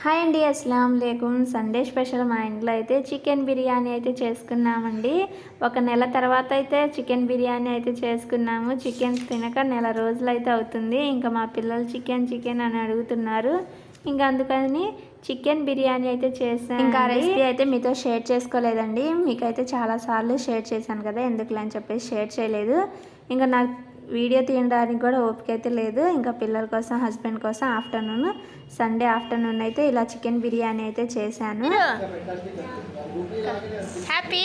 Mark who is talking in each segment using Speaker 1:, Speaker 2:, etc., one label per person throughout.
Speaker 1: Hi అండి అస్సలం లేకుం Sunday special మా ఇంట్లో అయితే చికెన్ బిర్యానీ అయితే చేసుకున్నామండి. ఒక నెల తర్వాత అయితే చికెన్ బిర్యానీ అయితే చేసుకున్నాము. చికెన్ తినక నెల రోజులు అయితే అవుతుంది. ఇంకా మా పిల్లలు చికెన్ చికెన్ అని అడుగుతున్నారు. ఇంకా అందుకని చికెన్ బిర్యానీ అయితే చేసాను ఇంకా రెసిపీ అయితే మీతో షేర్ చేసుకోలేదండి. మీకైతే చాలాసార్లు షేర్ చేశాను కదా ఎందుకులే అని చెప్పేసి షేర్ చేయలేదు. ఇంకా నాకు వీడియో తీయడానికి కూడా ఓపిక అయితే లేదు. ఇంకా పిల్లల కోసం హస్బెండ్ కోసం ఆఫ్టర్నూన్ సండే ఆఫ్టర్నూన్ అయితే ఇలా చికెన్ బిర్యానీ అయితే చేశాను. హ్యాపీ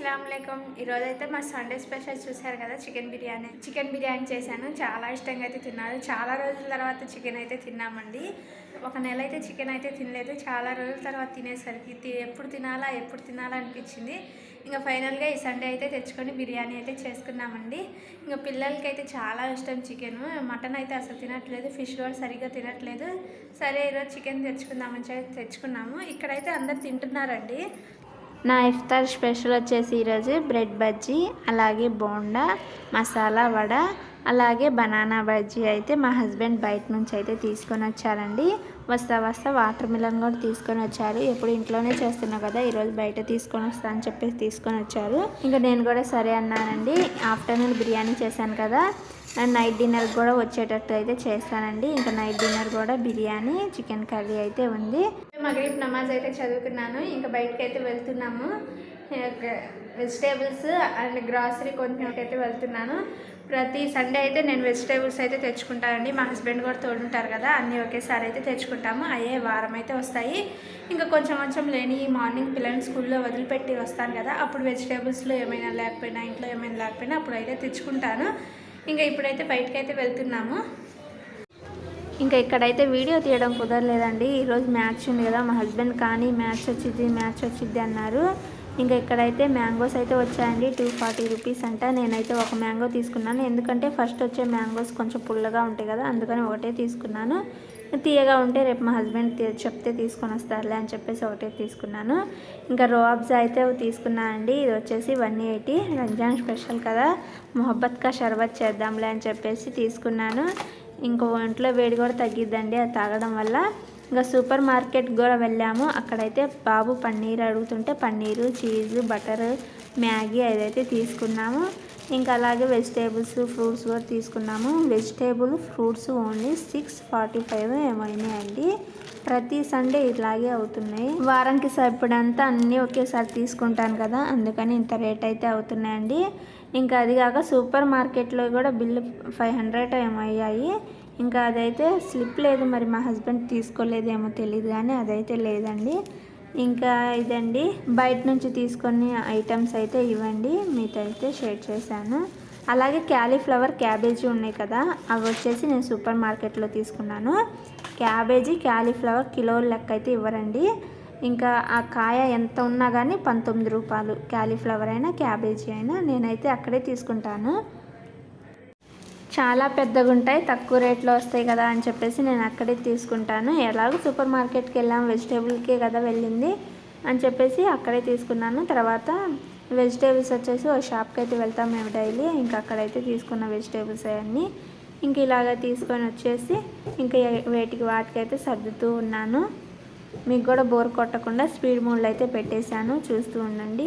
Speaker 1: అస్సలం ఈరోజు అయితే మా సండే స్పెషల్ చూశారు కదా చికెన్ బిర్యానీ. చికెన్ బిర్యానీ చేశాను. చాలా ఇష్టంగా అయితే తిన్నారు. చాలా రోజుల తర్వాత చికెన్ అయితే తిన్నామండి. ఒక నెల అయితే చికెన్ అయితే తినలేదు. చాలా రోజుల తర్వాత తినేసరికి తి- ఎప్పుడు తినాలా ఎప్పుడు తినాలా అనిపించింది. ఇంకా ఫైనల్గా ఈ సండే అయితే తెచ్చుకొని బిర్యానీ అయితే చేసుకున్నామండి. ఇంకా పిల్లలకి అయితే చాలా ఇష్టం చికెన్. మటన్ అయితే అసలు తినట్లేదు. ఫిష్ కూడా సరిగ్గా తినట్లేదు. సరే ఈరోజు చికెన్ తెచ్చుకుందామని చెప్పి తెచ్చుకున్నాము. ఇక్కడైతే అందరు తింటున్నారండి. నా ఇఫ్తార్ స్పెషల్ వచ్చేసి ఈరోజు బ్రెడ్ బజ్జీ అలాగే బోండా మసాలా వడ అలాగే బనానా బజ్జీ అయితే మా హస్బెండ్ బయట నుంచి అయితే తీసుకొని వచ్చారండి. వస్తా వస్తా వాటర్ మిలన్ కూడా తీసుకొని వచ్చారు. ఎప్పుడు ఇంట్లోనే చేస్తున్నా కదా ఈరోజు బయట తీసుకొని వస్తా అని చెప్పేసి తీసుకొని వచ్చారు. ఇంకా నేను కూడా సరే అన్నానండి. ఆఫ్టర్నూన్ బిర్యానీ చేశాను కదా. అండ్ నైట్ డిన్నర్ కూడా వచ్చేటట్టు అయితే చేస్తానండి. ఇంకా నైట్ డిన్నర్ కూడా బిర్యానీ చికెన్ కర్రీ అయితే ఉంది. మగరీబ్ నమాజ్ అయితే చదువుకున్నాను. ఇంకా బయటకి అయితే వెళ్తున్నాము వెజిటేబుల్స్ అండ్ గ్రాసరీ కొనుక్కోడానికి అయితే వెళ్తున్నాను. ప్రతి సండే అయితే నేను వెజిటేబుల్స్ అయితే తెచ్చుకుంటానండి. మా హస్బెండ్ కూడా తోడుంటారు కదా అన్నీ ఒకేసారి అయితే తెచ్చుకుంటాము. అయ్యే వారం అయితే వస్తాయి. ఇంకా కొంచెం కొంచెం లేని మార్నింగ్ పిల్లల్ని స్కూల్లో వదిలిపెట్టి వస్తాను కదా అప్పుడు వెజిటేబుల్స్లో ఏమైనా లేకపోయినా ఇంట్లో ఏమైనా లేకపోయినా అప్పుడు అయితే తెచ్చుకుంటాను. ఇంకా ఇప్పుడైతే బయటకు అయితే వెళ్తున్నాము. ఇంకా ఇక్కడైతే వీడియో తీయడం కుదరలేదండి. ఈరోజు మ్యాచ్ ఉంది కదా మా హస్బెండ్ కానీ మ్యాచ్ వచ్చింది మ్యాచ్ వచ్చింది అన్నారు. ఇంకా ఇక్కడైతే మ్యాంగోస్ అయితే వచ్చాయండి టూ ఫార్టీ రూపీస్ అంట. నేనైతే ఒక మ్యాంగో తీసుకున్నాను. ఎందుకంటే ఫస్ట్ వచ్చే మ్యాంగోస్ కొంచెం పుల్లగా ఉంటాయి కదా అందుకని ఒకటే తీసుకున్నాను. తీయగా ఉంటే రేపు మా హస్బెండ్ చెప్తే తీసుకొని వస్తారులే అని చెప్పేసి ఒకటే తీసుకున్నాను. ఇంకా రోబ్స్ అయితే తీసుకున్నానండి ఇది వచ్చేసి వన్ ఎయిటీ రంజాన్ స్పెషల్ కదా. మొహబ్బత్ కా షర్బత్ చేద్దాంలే అని చెప్పేసి తీసుకున్నాను. ఇంకో ఒంట్లో వేడి కూడా తగ్గిద్దండి అది తాగడం వల్ల. ఇంకా సూపర్ మార్కెట్ కూడా వెళ్ళాము. అక్కడైతే బాబు పన్నీర్ అడుగుతుంటే పన్నీరు చీజ్ బటర్ మ్యాగీ అదైతే తీసుకున్నాము. ఇంకా అలాగే వెజిటేబుల్స్ ఫ్రూట్స్ కూడా తీసుకున్నాము. Vegetable fruits only six forty five ఏమైనాయండి ప్రతి సండే ఇలాగే అవుతున్నాయి. వారానికి సరిపడంతా అన్నీ ఒకేసారి తీసుకుంటాను కదా అందుకని ఇంత రేట్ అయితే అవుతున్నాయండి. ఇంకా అది కాక సూపర్ మార్కెట్లో కూడా బిల్లు ఫైవ్ హండ్రెడ్ ఏమయ్యాయి ఇంకా అదైతే స్లిప్ లేదు మరి మా హస్బెండ్ తీసుకోలేదేమో తెలియదు కానీ అదైతే లేదండి. ఇంకా ఇదండి. బయట నుంచి తీసుకొని ఐటమ్స్ అయితే ఇవ్వండి. మీతో అయితే షేర్ చేశాను. అలాగే క్యాలీఫ్లవర్ క్యాబేజీ ఉన్నాయి కదా అవి వచ్చేసి నేను సూపర్ మార్కెట్లో తీసుకున్నాను. క్యాబేజీ క్యాలీఫ్లవర్ కిలో లెక్క అయితే ఇవ్వరండి. ఇంకా ఆ కాయ ఎంత ఉన్నా కానీ పంతొమ్మిది రూపాయలు. క్యాలీఫ్లవర్ అయినా క్యాబేజీ అయినా నేనైతే అక్కడే తీసుకుంటాను. చాలా పెద్దగా ఉంటాయి తక్కువ రేట్లో వస్తాయి కదా అని చెప్పేసి నేను అక్కడే తీసుకుంటాను. ఎలాగో సూపర్ మార్కెట్కి వెళ్ళాం వెజిటేబుల్కే కదా వెళ్ళింది అని చెప్పేసి అక్కడే తీసుకున్నాను. తర్వాత వెజిటేబుల్స్ వచ్చేసి ఒక షాప్కి అయితే వెళ్తాం మేము డైలీ. ఇంకా అక్కడైతే తీసుకున్న వెజిటేబుల్స్ అవన్నీ ఇంక ఇలాగ తీసుకొని వచ్చేసి ఇంకా వేటికి వాటికైతే సర్దుతూ ఉన్నాను. మీకు కూడా బోర్ కొట్టకుండా స్పీడ్ మోడ్లో అయితే పెట్టేశాను. చూస్తూ ఉండండి.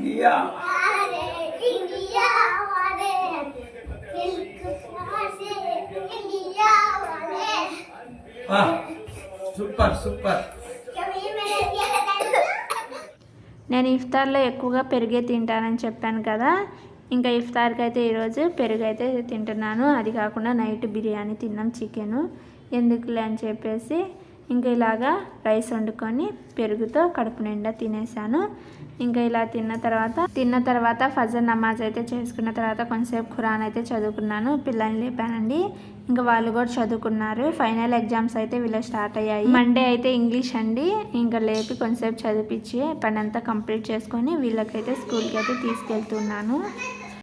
Speaker 2: ఇండియా. Super super.
Speaker 1: నేను ఇఫ్తార్లో ఎక్కువగా పెరిగే తింటానని చెప్పాను కదా. ఇంకా ఇఫ్తార్కి అయితే ఈరోజు పెరుగు అయితే తింటున్నాను. అది కాకుండా నైట్ బిర్యానీ తిన్నాం చికెను. ఎందుకులే అని చెప్పేసి ఇంకా ఇలాగా రైస్ వండుకొని పెరుగుతో కడుపు నిండా తినేసాను ఇంకా ఇలా తిన్న తర్వాత తిన్న తర్వాత ఫజర్ నమాజ్ అయితే చేసుకున్న తర్వాత కొంతసేపు ఖురాన్ అయితే చదువుకున్నాను. పిల్లల్ని లేపానండి. ఇంకా వాళ్ళు కూడా చదువుకున్నారు. ఫైనల్ ఎగ్జామ్స్ అయితే వీళ్ళు స్టార్ట్ అయ్యాయి. మండే అయితే ఇంగ్లీష్ అండి. ఇంకా లేపి కొంతసేపు చదివించి పని అంతా కంప్లీట్ చేసుకొని వీళ్ళకైతే స్కూల్కి అయితే తీసుకెళ్తున్నాను.